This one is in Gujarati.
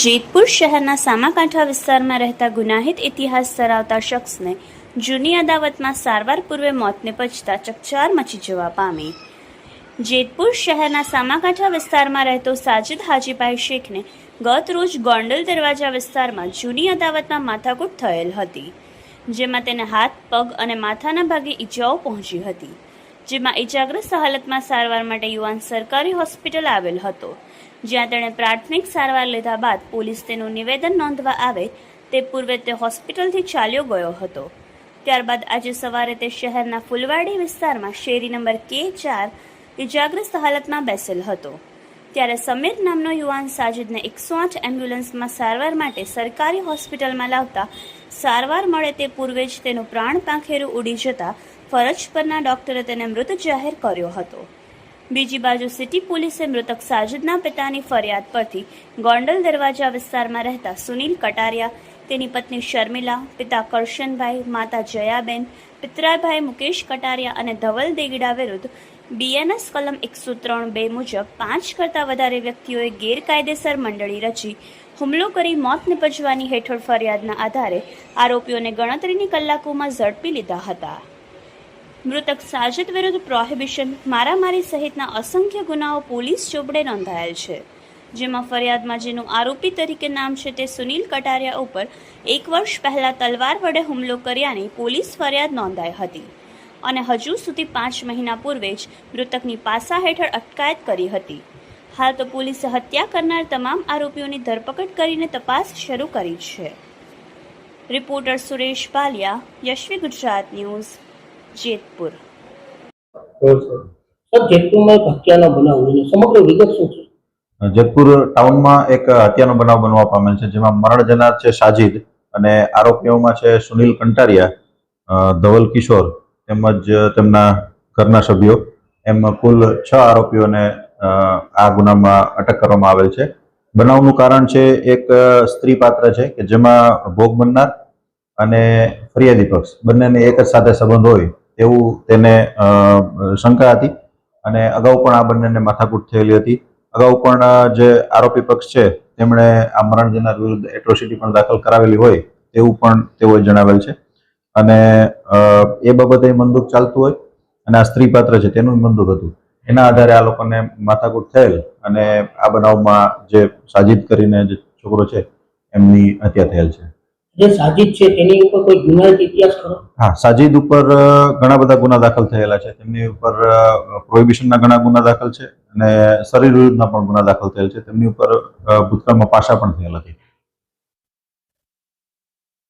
જેતપુર શહેરના સામાકાંઠા વિસ્તારમાં રહેતા ગુનાહિત ઇતિહાસ ધરાવતા શખ્સને જૂની અદાવતમાં સારવાર પૂર્વે મોત પચતા ચકચાર મચી જવા પામી. જેતપુર શહેરના સામાકાંઠા વિસ્તારમાં રહેતો સાજિદ હાજીભાઈ શેખને ગત રોજ ગોંડલ દરવાજા વિસ્તારમાં જૂની અદાવતમાં માથાકૂટ થયેલ હતી, જેમાં તેને હાથ, પગ અને માથાના ભાગે ઈજાઓ પહોંચી હતી, જેમાં ઈજાગ્રસ્ત હાલતમાં સારવાર માટે યુવાન સરકારી હોસ્પિટલ આવેલ હતો. જ્યાં તેણે પ્રાથમિક સારવાર લીધા બાદ પોલીસ તેનું નિવેદન નોંધવા આવે તે પૂર્વે તે હોસ્પિટલથી ચાલ્યો ગયો હતો. ત્યારબાદ આજે સવારે તે શહેરના ફુલવાડી વિસ્તારમાં શેરી નંબર કે ચાર ઇજાગ્રસ્ત હાલતમાં બેસેલ હતો. ત્યારે સમીર નામનો યુવાન સાજિદને એકસો આઠ એમ્બ્યુલન્સમાં સારવાર માટે સરકારી હોસ્પિટલમાં લાવતા સારવાર મળે તે પૂર્વે જ તેનું પ્રાણ પાંખેરું ઉડી જતા ફરજ પરના ડોક્ટરે તેને મૃત જાહેર કર્યો હતો. બીજી બાજુ સિટી પોલીસે મૃતક સાજિદના પિતાની ફરિયાદ પરથી ગોંડલ દરવાજા વિસ્તારમાં રહેતા સુનિલ કટારિયા, તેની પત્ની શર્મિલા, પિતા કરશનભાઈ, માતા જયાબેન, પિતરાભાઈ મુકેશ કટારિયા અને ધવલ દેગડા વિરુદ્ધ બીએનએસ કલમ એકસો ત્રણ બે મુજબ પાંચ કરતાં વધારે વ્યક્તિઓએ ગેરકાયદેસર મંડળી રચી હુમલો કરી મોત નિપજવાની હેઠળ ફરિયાદના આધારે આરોપીઓને ગણતરીની કલાકોમાં ઝડપી લીધા હતા. મૃતક સાજિદ વિરુદ્ધ પ્રોહિબિશન, મારામારી સહિતના અસંખ્ય ગુનાઓ પોલીસ ચોપડે નોંધાયેલ છે. જેમાં ફરિયાદમાં જેનું આરોપી તરીકે નામ છે તે સુનિલ કટારિયા ઉપર એક વર્ષ પહેલાં તલવાર વડે હુમલો કર્યાની પોલીસ ફરિયાદ નોંધાઈ હતી અને હજુ સુધી પાંચ મહિના પૂર્વે જ મૃતકની પાસા હેઠળ અટકાયત કરી હતી. હાલ તો પોલીસે હત્યા કરનાર તમામ આરોપીઓની ધરપકડ કરીને તપાસ શરૂ કરી છે. Reporter Suresh Paliya Yashvi Gujarat news. Jetpur. Sir જેતપુરમાં એક હત્યાનો બનાવ બન્યો સમગ્ર વિગત શું છે? જેતપુર ટાઉનમાં એક હત્યાનો બનાવ બનવા પામેલ છે જેમાં મરણ જનાર છે સાજિદ અને આરોપીઓમાં છે સુનિલ કંટારિયા ધવલ કિશોર તેમજ તેમના ઘરના સભ્યો. એમ કુલ છ આરોપીઓને આ ગુનામાં અટક કરવામાં આવેલ છે. બનાવનું કારણ છે એક સ્ત્રી પાત્ર છે કે જેમાં ભોગ બનનાર અને ફરિયાદી પક્ષ. બંનેને એક જ સાથે સંબંધ હોય તેવું તેને શંકા હતી અને અગાઉ પણ આ બંનેને માથાકૂટ થયેલી હતી. અગાઉ પણ જે આરોપી પક્ષ છે, તેમણે આ મરણ જનાર વિરુદ્ધ એટ્રોસિટી પણ દાખલ કરાવેલી હોય તેવું પણ તેઓએ જણાવેલ છે. અને એ બાબતે મંદુક ચાલતું હોય અને આ સ્ત્રી પાત્ર છે તેનું મંદુક હતું. એના આધારે આ લોકોને માથાકૂટ થયેલ અને આ બનાવમાં જે સાજિદ કરીને જે છોકરો છે, એમની હત્યા થયેલ છે. જે સાજિદ છે, તેની ઉપર કોઈ ગુનાહિત ઇતિહાસ ખરો? હા, સાજિદ ઉપર ઘણા બધા ગુના દાખલ થયેલા છે. તેમની ઉપર પ્રોહિબિશનના ઘણા ગુના દાખલ છે અને શરીર વિરુદ્ધના પણ ગુના દાખલ થયેલ છે. તેમની ઉપર ભૂતકાળમાં પાસા પણ થયેલ હતી.